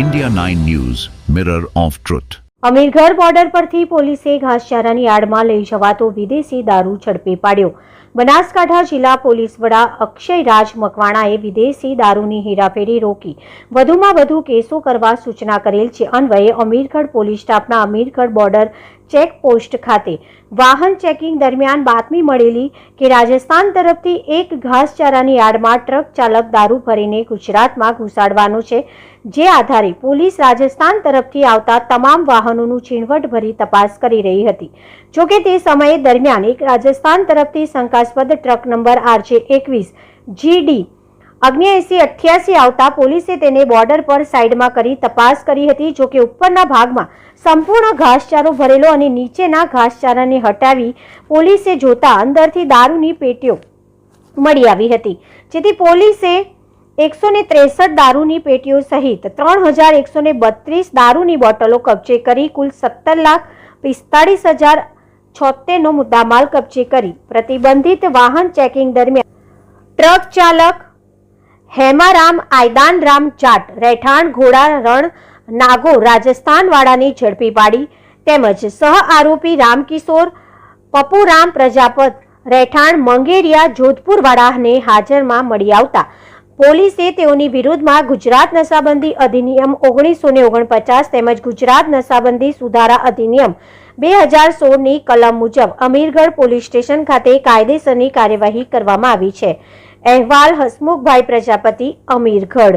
India 9 News, Mirror of Truth. Amirgadh border પરથી પોલીસે ઘાસચારાની આડમાં લઈ જવાતો વિદેશી દારૂ ઝડપી પાડ્યો. બનાસકાંઠા જિલ્લા પોલીસ વડા અક્ષય રાજ મકવાણાએ વિદેશી દારૂની હેરાફેરી રોકી. વધુમાં વધુ કેસો કરવા સૂચના કરેલ છે. અન્વયે અમીરગઢ પોલીસ સ્ટાફના અમીરગઢ બોર્ડર ચેક પોસ્ટ ખાતે. વાહન ચેકિંગ દરમિયાન બાતમી મળેલી કે રાજસ્થાન તરફથી એક ઘાસચારાની આડમાં ટ્રક ચાલક દારૂ ભરીને ગુજરાતમાં ઘુસાડવાનો છે, જે આધારે પોલીસ રાજસ્થાન તરફથી આવતા તમામ વાહનોનું ઝીણવટભરી તપાસ કરી રહી હતી. જોકે તે સમયે દરમિયાન એક રાજસ્થાન તરફથી શંકાસ્પદ ટ્રક નંબર આરજે એકવીસ જીડી અગ્નિએસી અઠ્યાસી આવતા પોલીસે તેને બોર્ડર પર સાઈડમાં કરી તપાસ કરી હતી જોકે ઉપરના ભાગમાં સંપૂર્ણ ઘાસચારો ભરેલો અને નીચેના ઘાસચારાને હટાવી પોલીસે જોતા અંદરથી દારૂની પેટીઓ મળી આવી હતી. જેથી પોલીસે એકસો ને ત્રેસઠ દારૂની પેટીઓ સહિત ત્રણ હજાર એકસો ને બત્રીસ દારૂની બોટલો કબજે કરી, કુલ સત્તર લાખ પિસ્તાળીસ હજાર છોતેરનો મુદ્દામાલ કબજે કરી. પ્રતિબંધિત વાહન ચેકિંગ દરમિયાન ટ્રક ચાલક હેમારામ, આયદાનરામ જાટ રહેઠાણ, ઘોડા, રણ, નાગો, રાજસ્થાનવાળાની ઝડપી પાડી. તેમજ સહ આરોપી રામકિશોર પપુરામ પ્રજાપત, રહેઠાણ મંગેરિયા, જોધપુરવાળાને હાજરમાં મળી આવતા. પોલીસે તેઓની વિરુદ્ધમાં ગુજરાત નશાબંધી અધિનિયમ ઓગણીસો ને ઓગણપચાસ તેમજ ગુજરાત નશાબંધી સુધારા અધિનિયમ બે હજાર સોળની કલમ મુજબ અમીરગઢ પોલીસ સ્ટેશન ખાતે કાયદેસરની કાર્યવાહી કરવામાં આવી છે. અહેવાલ હસમુખભાઈ પ્રજાપતિ અમીરગઢ.